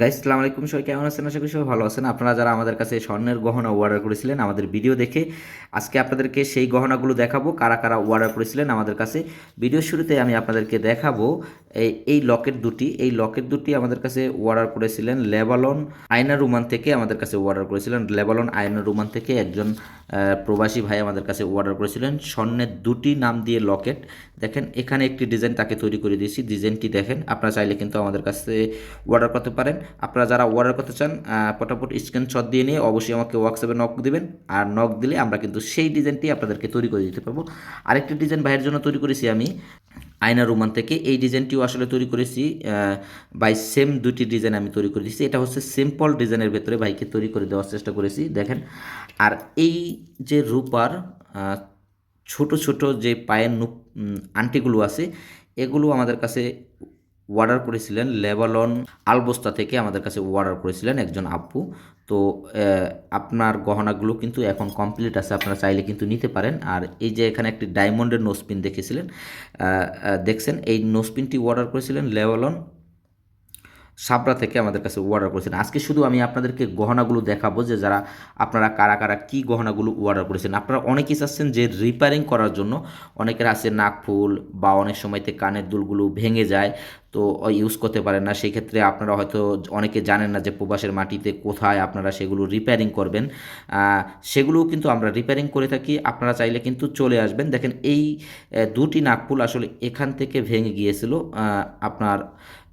Guys সালাম আলাইকুম। সবাই কেমন আছেন? আশা করি সবাই ভালো আছেন। আপনারা যারা আমাদের কাছে স্বর্ণের গহনা অর্ডার করেছিলেন আমাদের ভিডিও দেখে, আজকে আপনাদেরকে সেই গহনাগুলো দেখাবো। কারা কারা অর্ডার করেছিলেন আমাদের কাছে? ভিডিও শুরুতে আমি আপনাদেরকে দেখাবো এই এই লকেট দুটি, এই লকেট দুটি আমাদের কাছে অর্ডার করেছিলেন লেবালন আয়না রুমান থেকে আমাদের কাছে অর্ডার করেছিলেন। লেবালন আয়না রুমান থেকে একজন প্রবাসী ভাই আমাদের কাছে অর্ডার করেছিলেন। স্বর্ণের দুটি নাম দিয়ে লকেট। দেখেন, এখানে একটি ডিজাইন তাকে তৈরি করে দিয়েছি। ডিজাইনটি দেখেন, আপনারা চাইলে কিন্তু আমাদের কাছে অর্ডার করতে পারেন। আপনারা যারা অর্ডার করতে চান পটাপট স্ক্রিনশট দিয়ে নিয়ে অবশ্যই আমাকে হোয়াটসঅ্যাপে নক দিবেন। আর নক দিলে আমরা কিন্তু সেই ডিজাইনটি আপনাদেরকে তৈরি করে দিতে পারব। আরেকটি ডিজাইন ভাইয়ের জন্য তৈরি করেছি আমি। আয়না রুমান থেকে এই ডিজাইনটিও আসলে তৈরি করেছি বাই সেম দুটি ডিজাইন আমি তৈরি করে দিয়েছি। এটা হচ্ছে সিম্পল ডিজাইনের ভেতরে ভাইকে তৈরি করে দেওয়ার চেষ্টা করেছি, দেখেন। আর এই যে রূপার ছোট ছোট যে পায়ের আংটিগুলো আছে, এগুলো আমাদের কাছে অর্ডার করেছিলেন লেবালন আলবস্তা থেকে আমাদের কাছে অর্ডার করেছিলেন একজন আপু। তো আপনার গহনাগুলো কিন্তু এখন কমপ্লিট আছে, আপনারা চাইলে কিন্তু নিতে পারেন। আর এই যে এখানে একটি ডায়মন্ডের নোসপিন দেখেছিলেন দেখছেন? এই নোসপিনটি অর্ডার করেছিলেন লেবালন সাবরা থেকে আমাদের কাছে অর্ডার করেছেন আজকে শুধু আমি আপনাদেরকে গহনাগুলো দেখাবো যে যারা, আপনারা কারা কারা কী গহনাগুলো অর্ডার করেছেন। আপনারা অনেকেই চাচ্ছেন যে রিপেয়ারিং করার জন্য। অনেকের আছে নাকফুল বা অনেক সময়তে কানের দুলগুলো ভেঙে যায়। তো ইউজ করতে পারেন না। সেই ক্ষেত্রে আপনারা হয়তো অনেকে জানেন না যে প্রবাসের মাটিতে কোথায় আপনারা সেগুলো রিপেয়ারিং করবেন। সেগুলোও কিন্তু আমরা রিপেয়ারিং করে থাকি। আপনারা চাইলে কিন্তু চলে আসবেন। দেখেন এই দুটি নাকফুল আসলে এখান থেকে ভেঙে গিয়েছিল। আপনার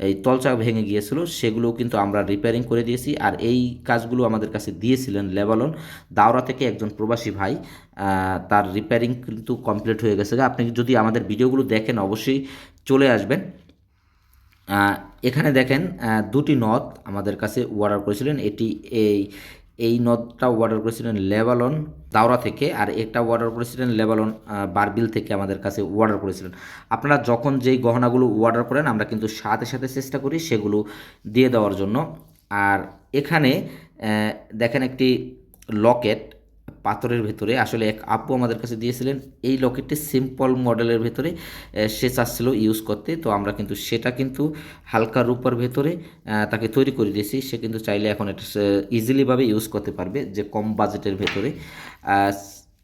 এই তলচা ভেঙে গিয়েছিল। সেগুলোও কিন্তু আমরা রিপেয়ারিং করে দিয়েছি। আর এই কাজগুলো আমাদের কাছে দিয়েছিলেন লেবালন দাওরা থেকে একজন প্রবাসী ভাই তার রিপেয়ারিং কিন্তু কমপ্লিট হয়ে গেছে। আপনি যদি আমাদের ভিডিওগুলো দেখেন, অবশ্যই চলে আসবেন। এখানে দেখেন দুটি নথ আমাদের কাছে অর্ডার করেছিলেন। এটি এই এই নথটা অর্ডার করেছিলেন লেবালন দাওরা থেকে আর একটা অর্ডার করেছিলেন লেবালন বারবিল থেকে আমাদের কাছে অর্ডার করেছিলেন। আপনারা যখন যেই গহনাগুলো অর্ডার করেন, আমরা কিন্তু সাথে সাথে চেষ্টা করি সেগুলো দিয়ে দেওয়ার জন্য। আর এখানে দেখেন একটি লকেট পাথরের ভেতরে। আসলে এক আপু আমাদের কাছে দিয়েছিলেন, এই লকেটটি সিম্পল মডেলের ভেতরে সে চাচ্ছিল ইউজ করতে। তো আমরা কিন্তু সেটা কিন্তু হালকা রূপার ভেতরে তাকে তৈরি করে দিয়েছি। সে কিন্তু চাইলে এখন এটা ইজিলিভাবে ইউজ করতে পারবে যে কম বাজেটের ভেতরে।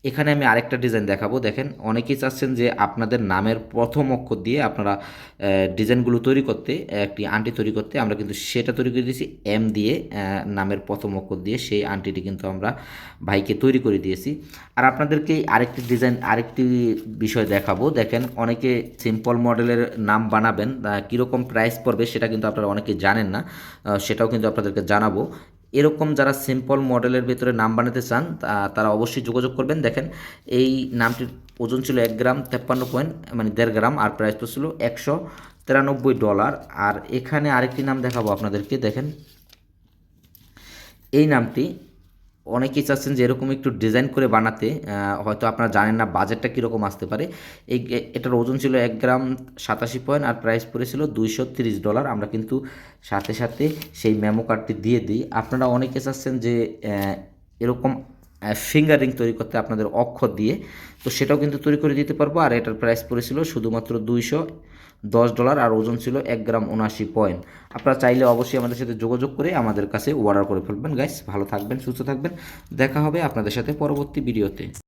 এখানে আমি আরেকটা ডিজাইন দেখাবো। দেখেন, অনেকেই চাচ্ছেন যে আপনাদের নামের প্রথম অক্ষর দিয়ে আপনারা ডিজাইনগুলো তৈরি করতে, একটি আন্টি তৈরি করতে, আমরা কিন্তু সেটা তৈরি করে দিয়েছি। এম দিয়ে নামের প্রথম অক্ষর দিয়ে সেই আন্টিটি কিন্তু আমরা ভাইকে তৈরি করে দিয়েছি। আর আপনাদেরকে আরেকটি ডিজাইন আরেকটি বিষয় দেখাবো। দেখেন, অনেকে সিম্পল মডেলের নাম বানাবেন কীরকম প্রাইস পড়বে সেটা কিন্তু আপনারা অনেকে জানেন না সেটাও কিন্তু আপনাদেরকে জানাব। এরকম যারা সিম্পল মডেলের ভিতরে নাম বানাতে চান তারা অবশ্যই যোগাযোগ করবেন। দেখেন, এই নামটির ওজন ছিল এক গ্রাম তেপ্পান্ন পয়েন্ট মানে দেড় গ্রাম, আর প্রাইস তো ছিল একশো তিরানব্বই ডলার আর এখানে আরেকটি নাম দেখাবো আপনাদেরকে, দেখেন। এই নামটি অনেকেই চাচ্ছেন যে এরকম একটু ডিজাইন করে বানাতে হয়তো আপনারা জানেন না বাজেটটা কীরকম আসতে পারে। এই এটার ওজন ছিল এক গ্রাম সাতাশি পয়েন্ট আর প্রাইস পড়েছিল দুইশো তিরিশ ডলার আমরা কিন্তু সাথে সাথে সেই মেমো কার্ডটি দিয়ে দিই। আপনারা অনেকে চাচ্ছেন যে এরকম ফিঙ্গারিং তৈরি করতে আপনাদের অক্ষর দিয়ে। তো সেটাও কিন্তু তৈরি করে দিতে পারব। আর এটার প্রাইস পড়েছিল শুধুমাত্র দুইশো দশ ডলার আর ওজন ছিল এক গ্রাম উনআশি পয়েন্ট আপনারা চাইলে অবশ্যই আমাদের সাথে যোগাযোগ করে আমাদের কাছে অর্ডার করে ফেলবেন। গাইস ভালো থাকবেন, সুস্থ থাকবেন। দেখা হবে আপনাদের সাথে পরবর্তী ভিডিওতে